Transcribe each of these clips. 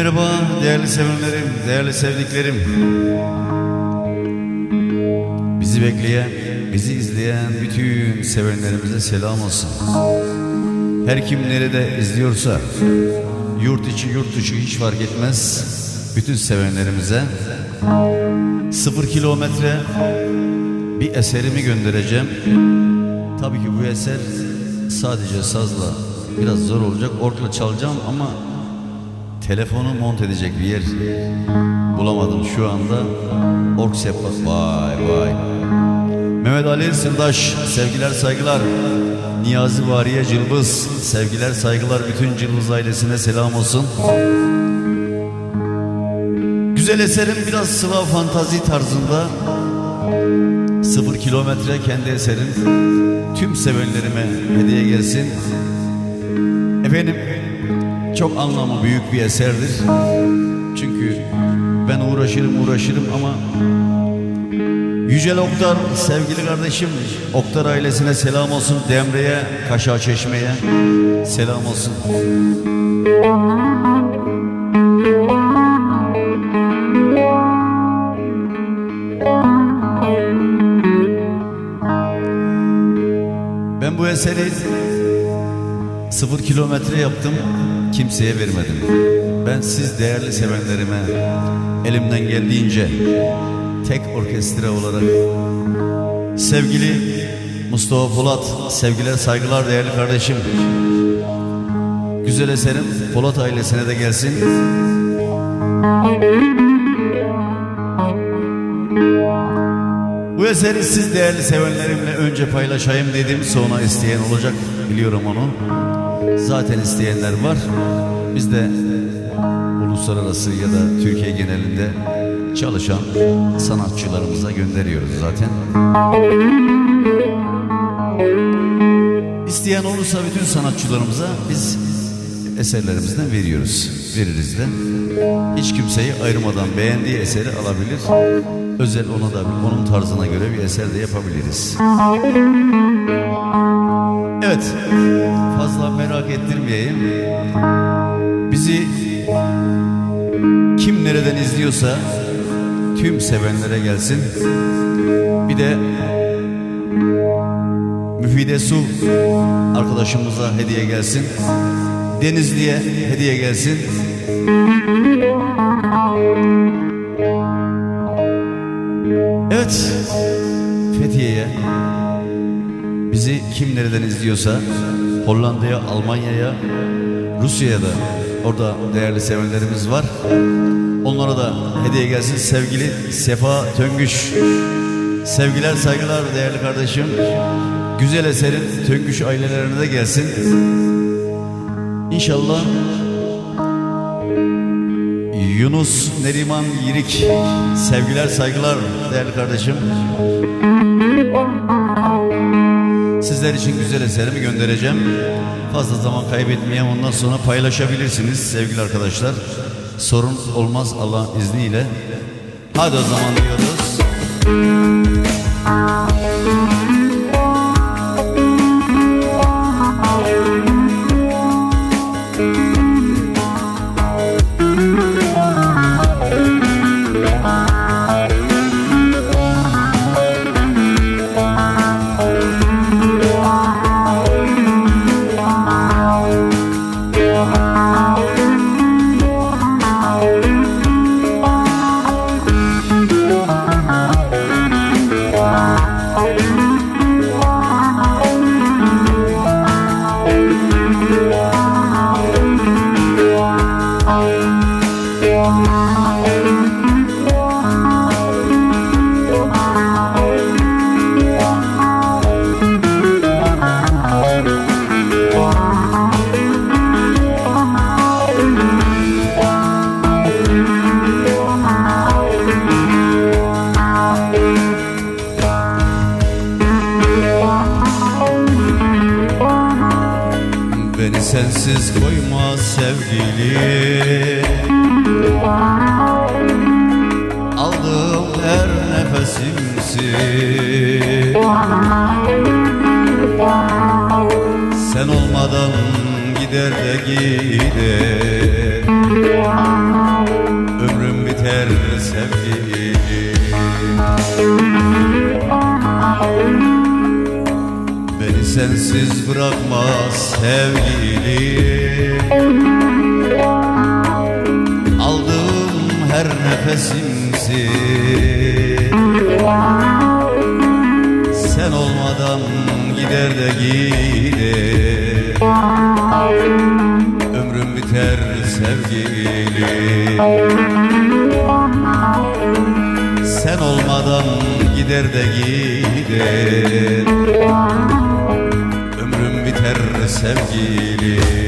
Merhaba değerli sevenlerim, değerli sevdiklerim. Bizi bekleyen, bizi izleyen bütün sevenlerimize selam olsun. Her kim nerede izliyorsa, yurt içi yurt dışı hiç fark etmez. Bütün sevenlerimize sıfır kilometre bir eserimi göndereceğim. Tabii ki bu eser sadece sazla biraz zor olacak. Orkla çalacağım ama telefonu mont edecek bir yer bulamadım şu anda. Ork sepak vay vay. Mehmet Ali Sırdaş sevgiler saygılar. Niyazi Variye Cılbız sevgiler saygılar bütün Cılbız ailesine selam olsun. Güzel eserim biraz sıva fantazi tarzında. Sıfır kilometre kendi eserim. Tüm sevenlerime hediye gelsin. Efendim çok anlamı büyük bir eserdir. Çünkü ben uğraşırım uğraşırım ama Yücel Oktar sevgili kardeşim Oktar ailesine selam olsun Demre'ye Kaşa Çeşme'ye selam olsun. Ben bu eseri sıfır kilometre yaptım, kimseye vermedim. Ben siz değerli sevenlerime elimden geldiğince tek orkestra olarak sevgili Mustafa Polat, sevgiler saygılar değerli kardeşim. Güzel eserim Polat ailesine de gelsin. Bu eseri siz değerli sevenlerimle önce paylaşayım dedim sonra isteyen olacak biliyorum onu. Zaten isteyenler var. Biz de uluslararası ya da Türkiye genelinde çalışan sanatçılarımıza gönderiyoruz zaten. İsteyen olursa bütün sanatçılarımıza biz eserlerimizden veriyoruz. Veririz de. Hiç kimseyi ayırmadan beğendiği eseri alabilir. Özel ona da onun tarzına göre bir eser de yapabiliriz. Evet, fazla merak ettirmeyeyim. Bizi kim nereden izliyorsa tüm sevenlere gelsin. Bir de Müfide Su arkadaşımıza hediye gelsin. Denizli'ye hediye gelsin. Kim nereden izliyorsa Hollanda'ya, Almanya'ya, Rusya'ya da orada değerli sevenlerimiz var. Onlara da hediye gelsin sevgili Sefa Töngüş. Sevgiler, saygılar değerli kardeşim. Güzel eserin Töngüş ailelerine de gelsin. İnşallah Yunus Neriman Yirik sevgiler saygılar değerli kardeşim. Sizler için güzel eserimi göndereceğim. Fazla zaman kaybetmeyeyim ondan sonra paylaşabilirsiniz sevgili arkadaşlar. Sorun olmaz Allah izniyle. Hadi o zaman diyoruz. Sensiz koyma sevgili. Aldığım her nefesimsin. Sen olmadan gider de gider. Biter sevgilim. Beni sensiz bırakma sevgilim Aldığım her nefesimsin. Sen olmadan gider de gider Ömrüm biter sevgilim. Sen olmadan gider de gider sevgilim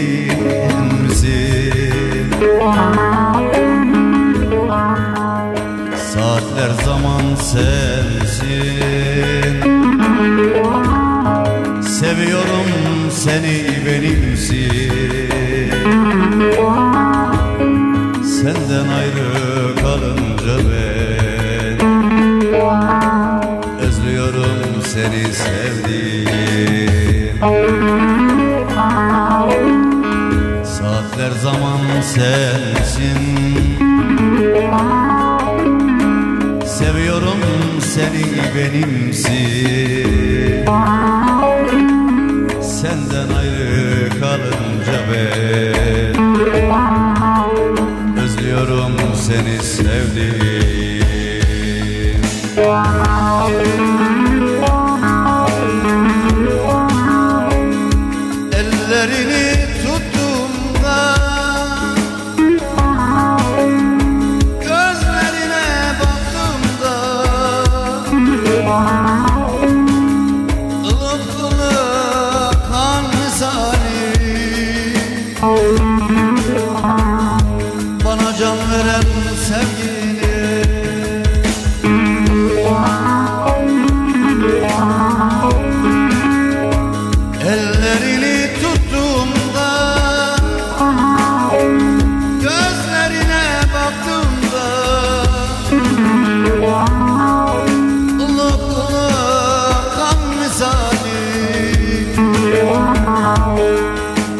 seni misin Saatler zaman sensin. Seviyorum seni benimsin. Senden ayrı kalınca ben. Özlüyorum seni sensin Seviyorum seni benimsin. Senden ayrı kalınca ben Özlüyorum seni sevdiğim. Ellerini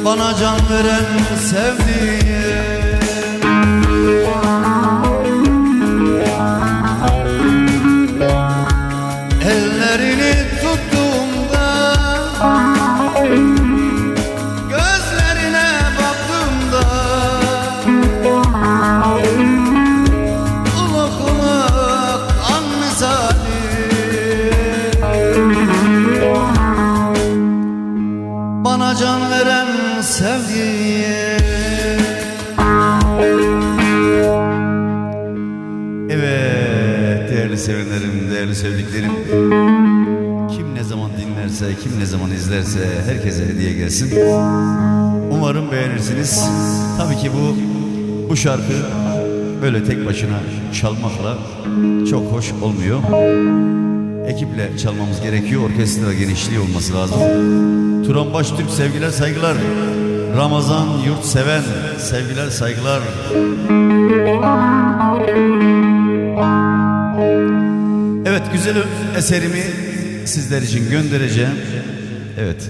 Bana can veren sevdiğim sevenlerim, değerli sevdiklerim Kim ne zaman dinlerse, kim ne zaman izlerse herkese hediye gelsin Umarım beğenirsiniz. Tabii ki bu bu şarkı böyle tek başına çalmakla çok hoş olmuyor. Ekiple çalmamız gerekiyor. Orkestra genişliği olması lazım. Turan Baştürk sevgiler saygılar. Ramazan yurt seven sevgiler saygılar. Evet güzel eserimi sizler için göndereceğim. Evet